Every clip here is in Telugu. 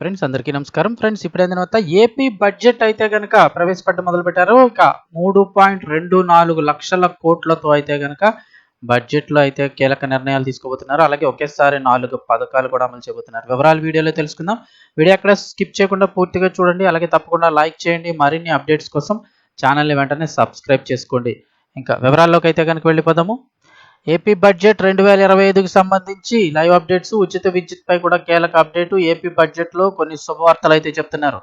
ఫ్రెండ్స్ అందరికీ నమస్కారం. ఫ్రెండ్స్ ఇప్పుడైన తర్వాత ఏపీ బడ్జెట్ అయితే కనుక ప్రవేశపెట్టడం మొదలుపెట్టారు. ఇక మూడు పాయింట్ రెండు నాలుగు లక్షల కోట్లతో అయితే కనుక బడ్జెట్లో అయితే కీలక నిర్ణయాలు తీసుకోబోతున్నారు. అలాగే ఒకేసారి నాలుగు పథకాలు కూడా అమలు చేయబోతున్నారు. వివరాలు వీడియోలో తెలుసుకుందాం. వీడియో ఎక్కడ స్కిప్ చేయకుండా పూర్తిగా చూడండి. అలాగే తప్పకుండా లైక్ చేయండి. మరిన్ని అప్డేట్స్ కోసం ఛానల్ని వెంటనే సబ్స్క్రైబ్ చేసుకోండి. ఇంకా వివరాల్లోకి అయితే కనుక వెళ్ళిపోదాము. ఏపీ బడ్జెట్ రెండు వేల ఇరవై ఐదుకి సంబంధించి లైవ్ అప్డేట్స్ ఉచిత విద్యుత్ పై కూడా కీలక అప్డేట్ ఏపీ బడ్జెట్లో కొన్ని శుభవార్తలు అయితే చెప్తున్నారు.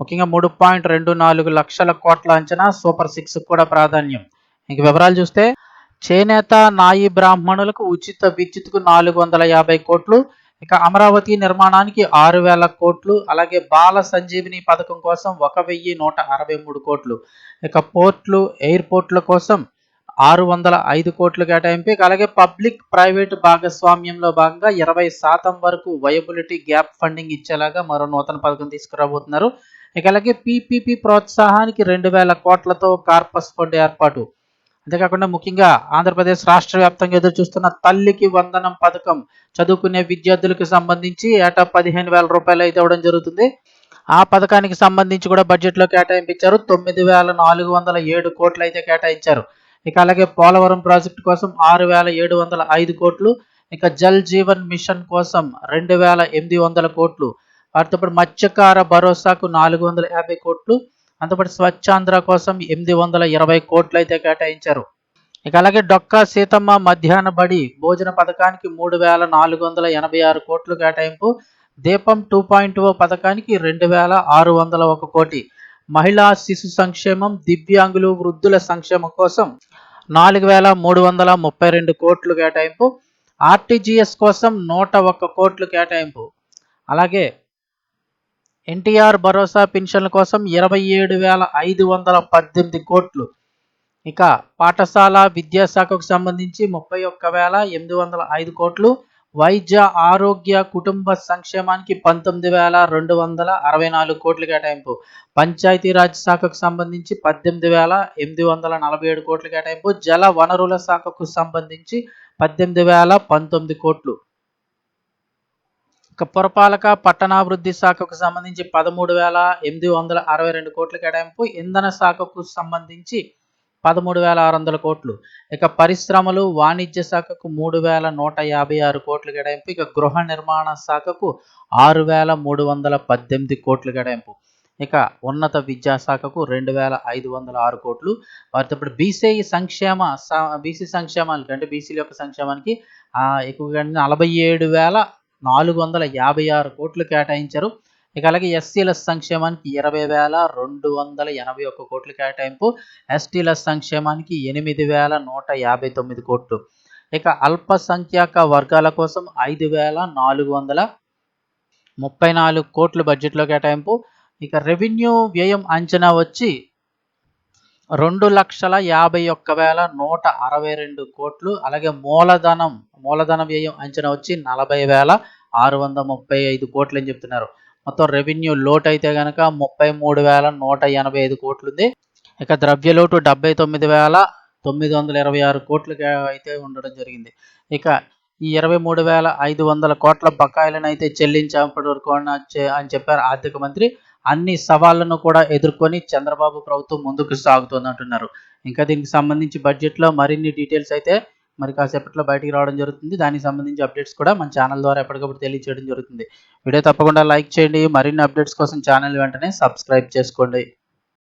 ముఖ్యంగా మూడు పాయింట్ రెండు నాలుగు లక్షల కోట్ల అంచనా సూపర్ సిక్స్ కూడా ప్రాధాన్యం. ఇంక వివరాలు చూస్తే చేనేత నాయి బ్రాహ్మణులకు ఉచిత విద్యుత్కు నాలుగు వందల యాభై కోట్లు ఇక అమరావతి నిర్మాణానికి ఆరు వేల కోట్లు అలాగే బాల సంజీవిని పథకం కోసం ఒక వెయ్యి నూట అరవై మూడు కోట్లు. ఇక పోర్ట్లు ఎయిర్పోర్ట్ల కోసం ఆరు వందల ఐదు కోట్లు కేటాయింపు అలాగే పబ్లిక్ ప్రైవేట్ భాగస్వామ్యంలో భాగంగా ఇరవై శాతం వరకు వయబిలిటీ గ్యాప్ ఫండింగ్ ఇచ్చేలాగా మరో నూతన పథకం తీసుకురాబోతున్నారు. ఇక అలాగే పీపీపీ ప్రోత్సాహానికి రెండు వేల కోట్లతో కార్పస్ ఫండ్ ఏర్పాటు. అంతేకాకుండా ముఖ్యంగా ఆంధ్రప్రదేశ్ రాష్ట్ర వ్యాప్తంగా ఎదురు చూస్తున్న తల్లికి వందనం పథకం చదువుకునే విద్యార్థులకు సంబంధించి ఏటా పదిహేను వేల రూపాయలు అయితే ఇవ్వడం జరుగుతుంది. ఆ పథకానికి సంబంధించి కూడా బడ్జెట్లో కేటాయించారు తొమ్మిది వేల నాలుగు వందల ఏడు కోట్లు అయితే కేటాయించారు. ఇక అలాగే పోలవరం ప్రాజెక్టు కోసం ఆరు వేల ఏడు వందల ఐదు కోట్లు ఇక జల్ జీవన్ మిషన్ కోసం రెండు వేల ఎనిమిది వందల కోట్లు. వాటితోపాటు మత్స్యకార భరోసాకు నాలుగు వందల యాభై కోట్లు అంతపాటు స్వచ్ఛాంధ్ర కోసం ఎనిమిది వందల ఇరవై కోట్లు అయితే కేటాయించారు. ఇక అలాగే డొక్కా సీతమ్మ మధ్యాహ్న బడి భోజన పథకానికి మూడు వేల నాలుగు వందల ఎనభై ఆరు కోట్లు కేటాయింపు దీపం టూ పాయింట్ ఓ పథకానికి రెండు వేల ఆరు వందల ఒక కోటి. మహిళా శిశు సంక్షేమం దివ్యాంగులు వృద్ధుల సంక్షేమం కోసం నాలుగు వేల మూడు వందల ముప్పై రెండు కోట్లు కేటాయింపు. ఆర్టీజీఎస్ కోసం నూట ఒక్క కోట్లు కేటాయింపు. అలాగే ఎన్టీఆర్ భరోసా పెన్షన్ల కోసం ఇరవై ఏడు వేల ఐదు వందల పద్దెనిమిది కోట్లు. ఇక పాఠశాల విద్యాశాఖకు సంబంధించి ముప్పై ఒక్క వేల ఎనిమిది వందల ఐదు కోట్లు. వైద్య ఆరోగ్య కుటుంబ సంక్షేమానికి పంతొమ్మిది వేల రెండు వందల అరవై నాలుగు కోట్ల కేటాయింపు. పంచాయతీరాజ్ శాఖకు సంబంధించి పద్దెనిమిది వేల ఎనిమిది వందల నలభై ఏడు కోట్ల కేటాయింపు. జల వనరుల శాఖకు సంబంధించి పద్దెనిమిది వేల పంతొమ్మిది కోట్లు. ఇక పురపాలక పట్టణాభివృద్ధి శాఖకు సంబంధించి పదమూడు వేల ఎనిమిది వందల అరవై రెండు కోట్ల కేటాయింపు. ఇంధన శాఖకు సంబంధించి పదమూడు వేల ఆరు వందల కోట్లు. ఇక పరిశ్రమలు వాణిజ్య శాఖకు మూడు వేల నూట యాభై ఆరు కోట్లు కేటాయింపు. ఇక గృహ నిర్మాణ శాఖకు ఆరు వేల మూడు వందల పద్దెనిమిది కోట్లు కేటాయింపు. ఇక ఉన్నత విద్యాశాఖకు రెండు వేల ఐదు వందల ఆరు కోట్లు. వారితో ఇప్పుడు బీసీ సంక్షేమ బీసీ సంక్షేమానికి అంటే బీసీల యొక్క సంక్షేమానికి ఎక్కువగా నలభై ఏడు వేల నాలుగు వందల యాభై ఆరు కోట్లు కేటాయించారు. ఇక అలాగే ఎస్సీల సంక్షేమానికి ఇరవై వేల రెండు వందల ఎనభై ఒక్క కోట్లు కేటాయింపు ఎస్టీల సంక్షేమానికి ఎనిమిది వేల నూట యాభై తొమ్మిది కోట్లు. ఇక అల్పసంఖ్యాక వర్గాల కోసం ఐదు వేల నాలుగు వందల ముప్పై నాలుగు కోట్లు బడ్జెట్లో కేటాయింపు. ఇక రెవెన్యూ వ్యయం అంచనా వచ్చి రెండు లక్షల యాభై ఒక్క వేల నూట అరవై రెండు కోట్లు. అలాగే మూలధనం మూలధన వ్యయం అంచనా వచ్చి నలభై వేల ఆరు వందల ముప్పై ఐదు కోట్లు అని చెప్తున్నారు. మొత్తం రెవెన్యూ లోటు అయితే కనుక ముప్పై మూడు వేల నూట ఎనభై ఐదు కోట్లు ఉంది ఇక ద్రవ్య లోటు డెబ్బై తొమ్మిది వేల తొమ్మిది వందల ఇరవై ఆరు కోట్లు అయితే ఉండడం జరిగింది. ఇక ఈ ఇరవై మూడు వేల ఐదు వందల కోట్ల బకాయిలను అయితే చెల్లించేపటి వరకు అని చెప్పారు ఆర్థిక మంత్రి. అన్ని సవాళ్ళను కూడా ఎదుర్కొని చంద్రబాబు ప్రభుత్వం ముందుకు సాగుతుంది అంటున్నారు ఇంకా దీనికి సంబంధించి బడ్జెట్లో మరిన్ని డీటెయిల్స్ అయితే మరి కాసేపట్లో బయటికి రావడం జరుగుతుంది. దానికి సంబంధించి అప్డేట్స్ కూడా మన ఛానల్ ద్వారా ఎప్పటికప్పుడు తెలియచేయడం జరుగుతుంది. వీడియో తప్పకుండా లైక్ చేయండి. మరిన్ని అప్డేట్స్ కోసం ఛానల్ వెంటనే సబ్స్క్రైబ్ చేసుకోండి.